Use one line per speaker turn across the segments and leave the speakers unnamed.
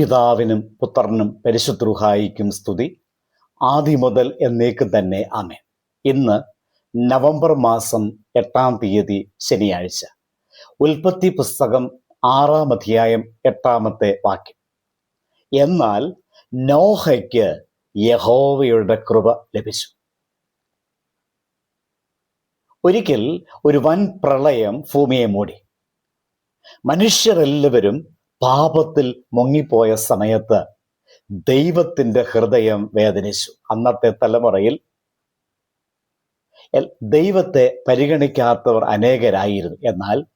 പിതാവിനും പുത്രനും പരിശുദ്രുഹായിക്കും സ്തുതി. ആദി മുതൽ എന്നേക്കും തന്നെ ആമേൻ. ഇന്ന് നവംബർ മാസം എട്ടാം തീയതി ശനിയാഴ്ച. ഉൽപ്പത്തി പുസ്തകം ആറാം അധ്യായം എട്ടാമത്തെ വാക്യം. എന്നാൽ നോഹയ്ക്ക് യഹോവയുടെ കൃപ ലഭിച്ചു. ഒരിക്കൽ ഒരു വൻ പ്രളയം ഭൂമിയെ മൂടി. മനുഷ്യരെല്ലാവരും പാപത്തിൽ മുങ്ങിപ്പോയ സമയത്ത് ദൈവത്തിന്റെ ഹൃദയം വേദനിച്ചു. അന്നത്തെ തലമുറയിൽ ദൈവത്തെ പരിഗണിക്കാത്തവർ അനേകരായിരുന്നു. എന്നാൽ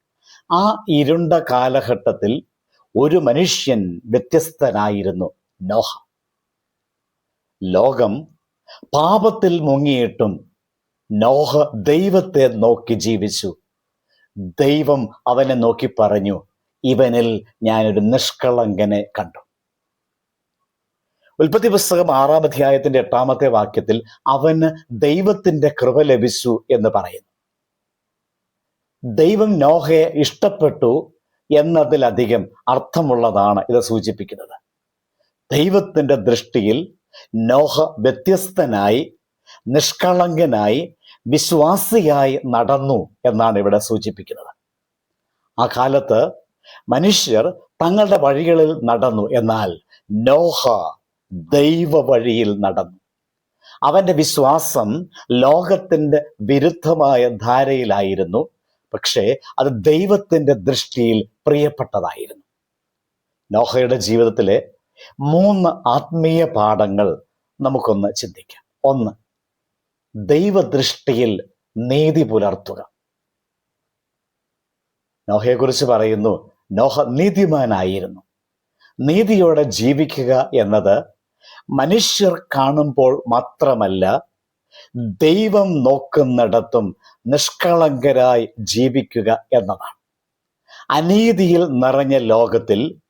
ആ ഇരുണ്ട കാലഘട്ടത്തിൽ ഒരു മനുഷ്യൻ വ്യത്യസ്തനായിരുന്നു നോഹ. ലോകം പാപത്തിൽ മുങ്ങിയിട്ടും നോഹ ദൈവത്തെ നോക്കി ജീവിച്ചു. ദൈവം അവനെ നോക്കി പറഞ്ഞു ഇവനിൽ ഞാനൊരു നിഷ്കളങ്കനെ കണ്ടു. ഉൽപ്പത്തി പുസ്തകം ആറാം അധ്യായത്തിന്റെ എട്ടാമത്തെ വാക്യത്തിൽ അവന് ദൈവത്തിന്റെ കൃപ ലഭിച്ചു എന്ന് പറയുന്നു. ദൈവം നോഹയെ ഇഷ്ടപ്പെട്ടു എന്നതിലധികം അർത്ഥമുള്ളതാണ് ഇത് സൂചിപ്പിക്കുന്നത്. ദൈവത്തിന്റെ ദൃഷ്ടിയിൽ നോഹ വ്യത്യസ്തനായി നിഷ്കളങ്കനായി വിശ്വാസിയായി നടന്നു എന്നാണ് ഇവിടെ സൂചിപ്പിക്കുന്നത്. ആ കാലത്ത് മനുഷ്യർ തങ്ങളുടെ വഴികളിൽ നടന്നു എന്നാൽ നോഹ ദൈവ വഴിയിൽ നടന്നു. അവന്റെ വിശ്വാസം ലോകത്തിന്റെ വിരുദ്ധമായ ധാരയിലായിരുന്നു. പക്ഷേ അത് ദൈവത്തിന്റെ ദൃഷ്ടിയിൽ പ്രിയപ്പെട്ടതായിരുന്നു. നോഹയുടെ ജീവിതത്തിലെ മൂന്ന് ആത്മീയ പാഠങ്ങൾ നമുക്കൊന്ന് ചിന്തിക്കാം. ഒന്ന് ദൈവദൃഷ്ടിയിൽ നീതി പുലർത്തുക. നോഹയെക്കുറിച്ച് പറയുന്നു നോഹ നീതിമാനായിരുന്നു. നീതിയോടെ ജീവിക്കുക എന്നത് മനുഷ്യർ കാണുമ്പോൾ മാത്രമല്ല ദൈവം നോക്കുന്നിടത്തും നിഷ്കളങ്കരായി ജീവിക്കുക എന്നതാണ്. അനീതിയിൽ നിറഞ്ഞ ലോകത്തിൽ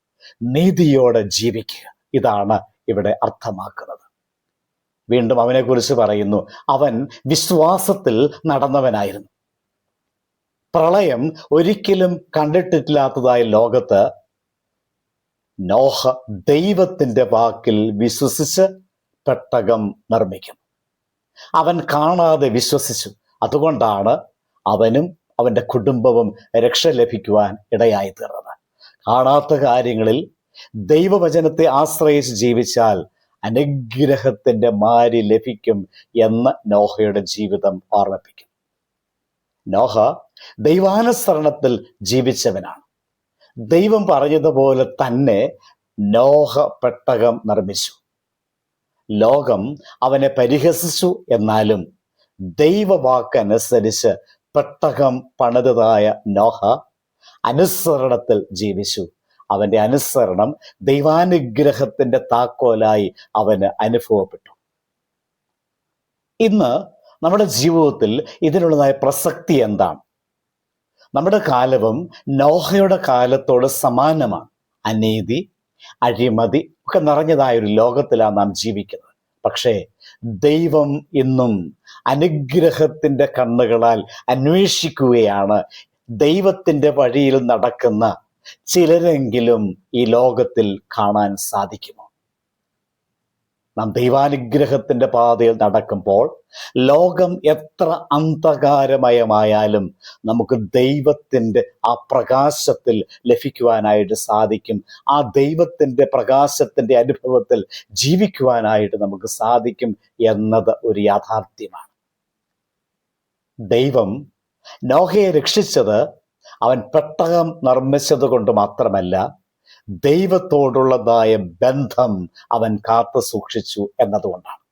നീതിയോടെ ജീവിക്കുക. ഇതാണ് ഇവിടെ അർത്ഥമാക്കുന്നത്. വീണ്ടും അവനെക്കുറിച്ച് പറയുന്നു അവൻ വിശ്വാസത്തിൽ നടന്നവനായിരുന്നു. പ്രളയം ഒരിക്കലും കണ്ടിട്ടില്ലാത്തതായ ലോകത്ത് നോഹ ദൈവത്തിന്റെ വാക്കിൽ വിശ്വസിച്ച് പെട്ടകം നിർമ്മിക്കും. അവൻ കാണാതെ വിശ്വസിച്ചു. അതുകൊണ്ടാണ് അവനും അവന്റെ കുടുംബവും രക്ഷ ലഭിക്കുവാൻ ഇടയായി തീർന്നത്. കാണാത്ത കാര്യങ്ങളിൽ ദൈവവചനത്തെ ആശ്രയിച്ച് ജീവിച്ചാൽ അനുഗ്രഹത്തിന്റെ മാരി ലഭിക്കും എന്ന് നോഹയുടെ ജീവിതം ഓർമ്മിപ്പിക്കും. നോഹ ദൈവാനുസരണത്തിൽ ജീവിച്ചവനാണ്. ദൈവം പറഞ്ഞതുപോലെ തന്നെ നോഹ പെട്ടകം നിർമ്മിച്ചു. ലോകം അവനെ പരിഹസിച്ചു എന്നാലും ദൈവവാക്കനുസരിച്ച് പെട്ടകം പണിതതായ നോഹ അനുസരണത്തിൽ ജീവിച്ചു. അവന്റെ അനുസരണം ദൈവാനുഗ്രഹത്തിന്റെ താക്കോലായി അവന് അനുഭവപ്പെട്ടു. ഇന്ന് നമ്മുടെ ജീവിതത്തിൽ ഇതിനുള്ളതായ പ്രസക്തി എന്താണ്? നമ്മുടെ കാലവും നോഹയുടെ കാലത്തോട് സമാനമാണ്. അനീതി അഴിമതി ഒക്കെ നിറഞ്ഞതായ ഒരു ലോകത്തിലാണ് നാം ജീവിക്കുന്നത്. പക്ഷേ ദൈവം ഇന്നും അനുഗ്രഹത്തിന്റെ കണ്ണുകളാൽ അന്വേഷിക്കുകയാണ്. ദൈവത്തിന്റെ വഴിയിൽ നടക്കുന്ന ചിലരെങ്കിലും ഈ ലോകത്തിൽ കാണാൻ സാധിക്കുമോ? നാം ദൈവാനുഗ്രഹത്തിന്റെ പാതയിൽ നടക്കുമ്പോൾ ലോകം എത്ര അന്ധകാരമയമായാലും നമുക്ക് ദൈവത്തിന്റെ ആ പ്രകാശത്തിൽ ലഭിക്കുവാനായിട്ട് സാധിക്കും. ആ ദൈവത്തിന്റെ പ്രകാശത്തിന്റെ അനുഭവത്തിൽ ജീവിക്കുവാനായിട്ട് നമുക്ക് സാധിക്കും എന്നത് ഒരു യാഥാർത്ഥ്യമാണ്. ദൈവം നോഹയെ രക്ഷിച്ചത് അവൻ പെട്ടകം നിർമ്മിച്ചത് കൊണ്ട് മാത്രമല്ല ദൈവത്തോടുള്ളതായ ബന്ധം അവൻ കാത്തു സൂക്ഷിച്ചു എന്നതുകൊണ്ടാണ്.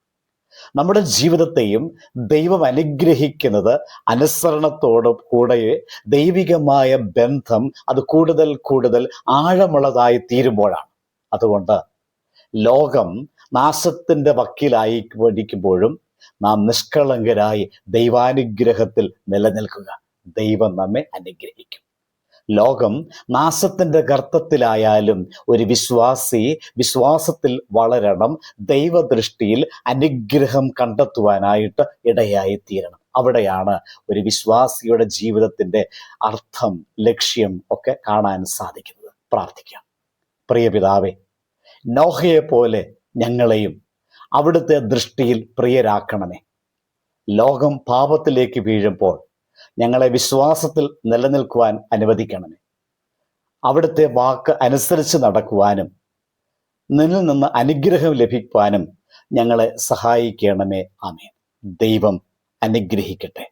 നമ്മുടെ ജീവിതത്തെയും ദൈവം അനുഗ്രഹിക്കുന്നത് അനുസരണത്തോട് കൂടെ ദൈവികമായ ബന്ധം അത് കൂടുതൽ കൂടുതൽ ആഴമുള്ളതായി തീരുമ്പോഴാണ്. അതുകൊണ്ട് ലോകം നാശത്തിന്റെ വക്കീലായി പഠിക്കുമ്പോഴും നാം നിഷ്കളങ്കരായി ദൈവാനുഗ്രഹത്തിൽ നിലനിൽക്കുക. ദൈവം നമ്മെ അനുഗ്രഹിക്കും. ലോകം നാശത്തിന്റെ ഗർത്തത്തിലായാലും ഒരു വിശ്വാസി വിശ്വാസത്തിൽ വളരണം ദൈവദൃഷ്ടിയിൽ അനുഗ്രഹം കണ്ടെത്തുവാനായിട്ട് ഇടയായി തീരണം അവിടെയാണ് ഒരു വിശ്വാസിയുടെ ജീവിതത്തിന്റെ അർത്ഥം ലക്ഷ്യം ഒക്കെ കാണാൻ സാധിക്കുന്നത്. പ്രാർത്ഥിക്കാം. പ്രിയ പിതാവേ നോഹയെ പോലെ ഞങ്ങളെയും അവിടുത്തെ ദൃഷ്ടിയിൽ പ്രിയരാക്കണമേ. ലോകം പാപത്തിലേക്ക് വീഴുമ്പോൾ ഞങ്ങളെ വിശ്വാസത്തിൽ നിലനിൽക്കുവാൻ അനുവദിക്കണമേ. അവിടുത്തെ വാക്ക് അനുസരിച്ച് നടക്കുവാനും നിന്നിൽ നിന്ന് അനുഗ്രഹം ലഭിക്കുവാനും ഞങ്ങളെ സഹായിക്കണമേ. ആമേൻ. ദൈവം അനുഗ്രഹിക്കട്ടെ.